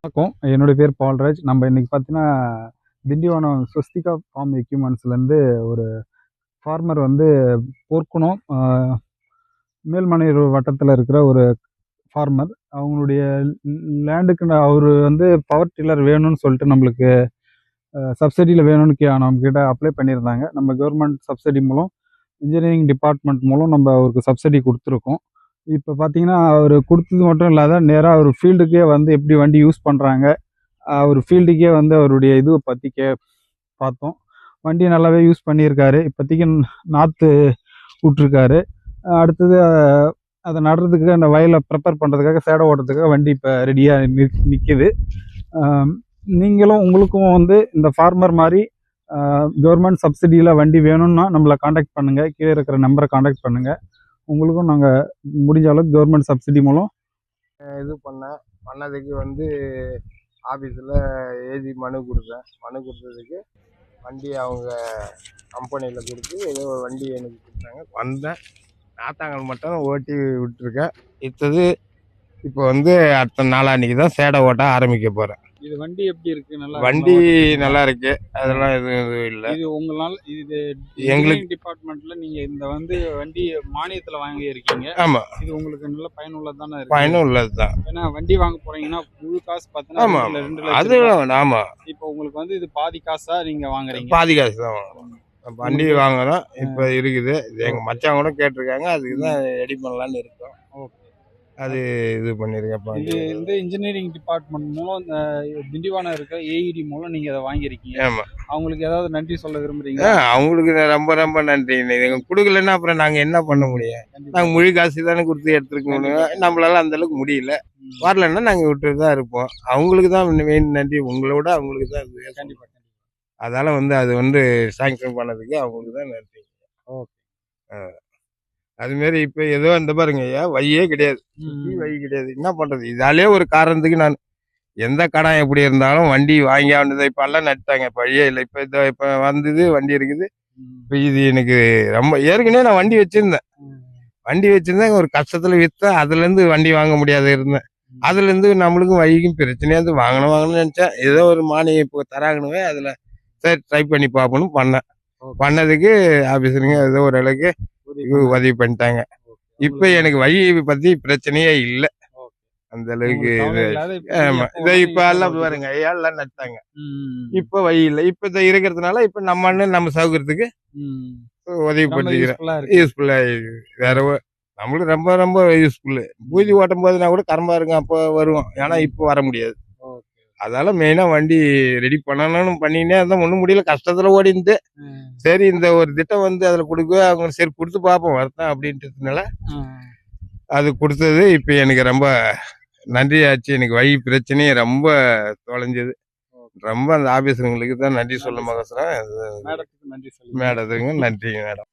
வணக்கம் என்னுடைய பேர் பால்ராஜ். நம்ம இன்னைக்கு பார்த்தீங்கன்னா திண்டிவனம் ஸ்வஸ்திகா ஃபார்ம் எக்யூப்மெண்ட்ஸ்லேருந்து ஒரு ஃபார்மர் வந்து போர்க்குணம் மேல்மனையூர் வட்டத்தில் இருக்கிற ஒரு ஃபார்மர் அவங்களுடைய லேண்டுக்கு அவர் வந்து பவர் டில்லர் வேணும்னு சொல்லிட்டு நம்மளுக்கு சப்சிடியில் வேணும்னு கே நம்மக்கிட்ட அப்ளை பண்ணியிருந்தாங்க. நம்ம கவர்மெண்ட் சப்சிடி மூலம் இன்ஜினியரிங் டிபார்ட்மெண்ட் மூலம் நம்ம அவருக்கு சப்சிடி கொடுத்துருக்கோம். இப்போ பார்த்தீங்கன்னா அவர் கொடுத்தது மட்டும் இல்லாத நேராக அவர் ஃபீல்டுக்கே வந்து எப்படி வண்டி யூஸ் பண்ணுறாங்க அவர் ஃபீல்டுக்கே வந்து அவருடைய இதுவை பற்றி கே பார்த்தோம். வண்டி நல்லாவே யூஸ் பண்ணியிருக்காரு. இப்போதைக்கு நாற்று விட்ருக்காரு அடுத்தது அதை நடுறதுக்கு அந்த வயலை ப்ரிப்பேர் பண்ணுறதுக்காக சேடை ஓட்டுறதுக்காக வண்டி இப்போ ரெடியாக நிற் நிற்கிது நீங்களும் உங்களுக்கும் வந்து இந்த ஃபார்மர் மாதிரி கவர்மெண்ட் சப்சிடியில் வண்டி வேணும்னா நம்மளை காண்டாக்ட் பண்ணுங்கள் கீழே இருக்கிற நம்பரை காண்டாக்ட் பண்ணுங்கள் உங்களுக்கும் நாங்கள் முடிஞ்ச அளவுக்கு கவர்மெண்ட் சப்சிடி மூலம் இது பண்ணேன். பண்ணதுக்கு வந்து ஆஃபீஸில் ஏஜி மனு கொடுத்தேன். மனு கொடுத்ததுக்கு வண்டி அவங்க கம்பெனியில் கொடுத்து ஏதோ ஒரு வண்டி எனக்கு கொடுத்தாங்க. வந்தேன். நாத்தாங்கல் மட்டும் ஓட்டி விட்டுருக்கேன். இத்தது இப்போ வந்து அடுத்த நாளான்னைக்கு தான் சேடை ஓட்ட ஆரம்பிக்க போகிறேன் இது வண்டி எப்படி இருக்கு? நல்லா வண்டி நல்லா இருக்கு. அதெல்லாம் எதுவும் எதுவும் இல்லை. இது உங்களால இது எங்களுக்கு- டிபார்ட்மெண்ட்ல நீங்க இந்த வந்து வண்டி மானியத்துல வாங்கி இருக்கீங்க ஆமாம் இது உங்களுக்கு நல்ல பயனுள்ளதானே இருக்கு? பயனும் உள்ளது தான் ஏன்னா வண்டி வாங்க போறீங்கன்னா முழு காசு பார்த்தீங்கன்னா ரெண்டு லட்சம். ஆமாம் இப்போ உங்களுக்கு வந்து இது பாதி காசா நீங்க வாங்குறீங்க? பாதி காசு தான் வாங்குறோம். வண்டி வாங்குறோம். இப்போ இருக்குது. இது எங்கள் மச்சான் கூட கேட்டிருக்காங்க. அதுக்கு தான் ரெடி பண்ணலான்னு இருக்கோம். ஓகே. அது இது பண்ணியிருக்கேன் இது இந்த இன்ஜினியரிங் டிபார்ட்மெண்ட் மூலம் திண்டிவனம் இருக்க ஏஇடி மூலம் நீங்க அதை வாங்கியிருக்கீங்க. ஆமாம் அவங்களுக்கு ஏதாவது நன்றி சொல்ல ஆ விரும்புறீங்க அவங்களுக்கு ரொம்ப ரொம்ப நன்றி. நீங்கள் கொடுக்கலன்னா அப்புறம் நாங்கள் என்ன பண்ண முடியும்? நாங்கள் மொழி காசு தானே கொடுத்து எடுத்துருக்க முடியும் நம்மளால அந்த அளவுக்கு முடியல. வரலன்னா நாங்கள் விட்டு தான் இருப்போம். அவங்களுக்கு தான் மெயின் நன்றி. உங்களோட அவங்களுக்கு தான் இது. கண்டிப்பா கண்டிப்பா. அதால வந்து அது வந்து சாங்ஷன் பண்ணதுக்கு அவங்களுக்கு தான் நன்றி. ஓகே. அதுமாரி இப்போ ஏதோ இந்த பாருங்க ஐயா வையே கிடையாது. வை கிடையாது. என்ன பண்றது? இதாலே ஒரு காரணத்துக்கு நான் எந்த கடன் எப்படி இருந்தாலும் வண்டி வாங்கி ஆனது இப்ப எல்லாம் நட்டாங்க பழைய இல்லை. இப்ப இதோ இப்ப வந்தது வண்டி இருக்குது. இப்ப இது எனக்கு ரொம்ப ஏற்கனவே நான் வண்டி வச்சிருந்தேன். வண்டி வச்சிருந்தேன். ஒரு கஷ்டத்துல வித்தேன். அதுல இருந்து வண்டி வாங்க முடியாத இருந்தேன். அதுல இருந்து நம்மளுக்கும் வழிக்கும் பிரச்சனையா இருந்து வாங்கணும் வாங்கணும்னு நினைச்சேன். ஏதோ ஒரு மானியம் இப்போ தராங்கன்னு அதுல சரி ட்ரை பண்ணி பார்ப்போம்னு பண்ணேன். பண்ணதுக்கு ஆபீஸருங்க ஏதோ ஒரு அளவுக்கு உதவி பண்ணிட்டாங்க. இப்ப எனக்கு வழி பத்தி பிரச்சனையே இல்லை. அந்த அளவுக்கு ஆமா. இதை இப்ப எல்லாம் பாருங்க எல்லாம் நட்டாங்க. இப்ப வழி இல்லை. இப்ப இதை இருக்கிறதுனால இப்ப நம்ம அண்ணன் நம்ம சௌகரியத்துக்கு உதவி பண்ணிக்கிறேன் யூஸ்ஃபுல்லா வேற நம்மளுக்கு ரொம்ப ரொம்ப யூஸ்ஃபுல்லு பூஜை ஓட்டும் போதுனா கூட கரம்பா இருங்க அப்போ வருவோம். ஏன்னா இப்போ வர முடியாது. அதால மெயினா வண்டி ரெடி பண்ணணும்னு பண்ணினே இருந்தா ஒண்ணும் முடியல. கஷ்டத்துல ஓடி இருந்து சரி இந்த ஒரு திட்டம் வந்து அதுல கொடுக்க அவங்க சரி கொடுத்து பார்ப்போம். வரட்டும் அப்படின்றதுனால அது கொடுத்தது. இப்போ எனக்கு ரொம்ப நன்றி ஆச்சு. எனக்கு வழி பிரச்சனையே ரொம்ப தொலைஞ்சது. ரொம்ப அந்த ஆபீஸருங்களுக்கு தான் நன்றி சொல்ல மகசரம் மேடத்துக்கு நன்றி மேடத்துக்கு நன்றிங்க மேடம்.